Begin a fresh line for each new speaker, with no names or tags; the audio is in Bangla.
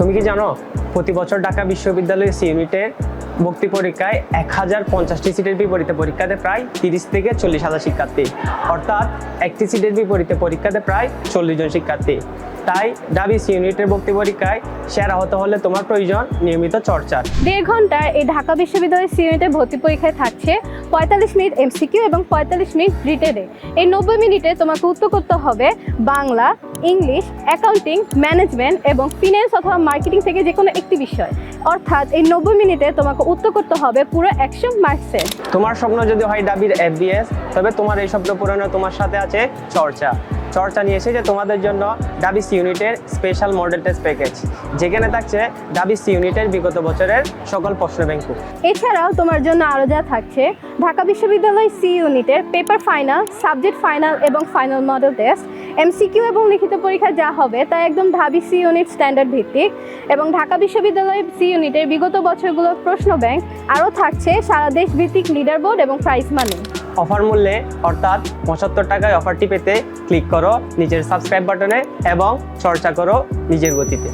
তুমি কি জানো, প্রতি বছর ঢাকা বিশ্ববিদ্যালয়ের সি ইউনিটের ভর্তি পরীক্ষায় এক হাজার পঞ্চাশটি সিটের বিপরীতে পরীক্ষাতে প্রায় তিরিশ থেকে চল্লিশ হাজার শিক্ষার্থী। অর্থাৎ একটি সিটের বিপরীতে পরীক্ষাতে প্রায় চল্লিশ জন শিক্ষার্থী। তাই ডাবি সি ইউনিটের ভর্তি পরীক্ষায় সেরা হতে হলে তোমার প্রয়োজন নিয়মিত চর্চার
দেড় ঘণ্টার এই ঢাকা বিশ্ববিদ্যালয়ের সিউনিটের ভর্তি পরীক্ষায় থাকছে পঁয়তাল্লিশ মিনিট এমসিকিউ এবং পঁয়তাল্লিশ মিনিট রিটেনে। এই নব্বই মিনিটে তোমাকে উত্তর করতে হবে বাংলা ইংলিশ অ্যাকাউন্টিং ম্যানেজমেন্ট এবং ফিনান্স অথবা মার্কেটিং থেকে যে কোনো একটি বিষয়। অর্থাৎ এই নব্বই মিনিটে তোমাকে উত্তর করতে হবে পুরো একশো মার্কসের
তোমার স্বপ্ন যদি হয় ডাবির এফবিএস তবে তোমার এই স্বপ্ন পূরণে তোমার সাথে আছে চর্চা। চর্চা নিয়ে এসেছে তোমাদের জন্য ডাবিস ইউনিটের স্পেশাল মডেল টেস্ট প্যাকেজ যেখানে থাকছে ডাবিস ইউনিটের বিগত বছরের সকল প্রশ্ন ব্যাংক।
এছাড়াও তোমার জন্য আরও যা থাকছে, ঢাকা বিশ্ববিদ্যালয় সি ইউনিটের পেপার ফাইনাল সাবজেক্ট ফাইনাল এবং ফাইনাল মডেল টেস্ট এমসিকিউ এবং লিখিত পরীক্ষা যা হবে তা একদম ঢাবি সি ইউনিট স্ট্যান্ডার্ড ভিত্তিক এবং ঢাকা বিশ্ববিদ্যালয় সি ইউনিটের বিগত বছরগুলোর প্রশ্ন ব্যাংক আরও থাকছে সারা দেশ ভিত্তিক লিডার বোর্ড এবং প্রাইজ মানি
অফার মূল্যে অর্থাৎ পঁচাত্তর টাকায় অফারটি পেতে ক্লিক করো নিজের সাবস্ক্রাইব বাটনে এবং চর্চা করো নিজের গতিতে।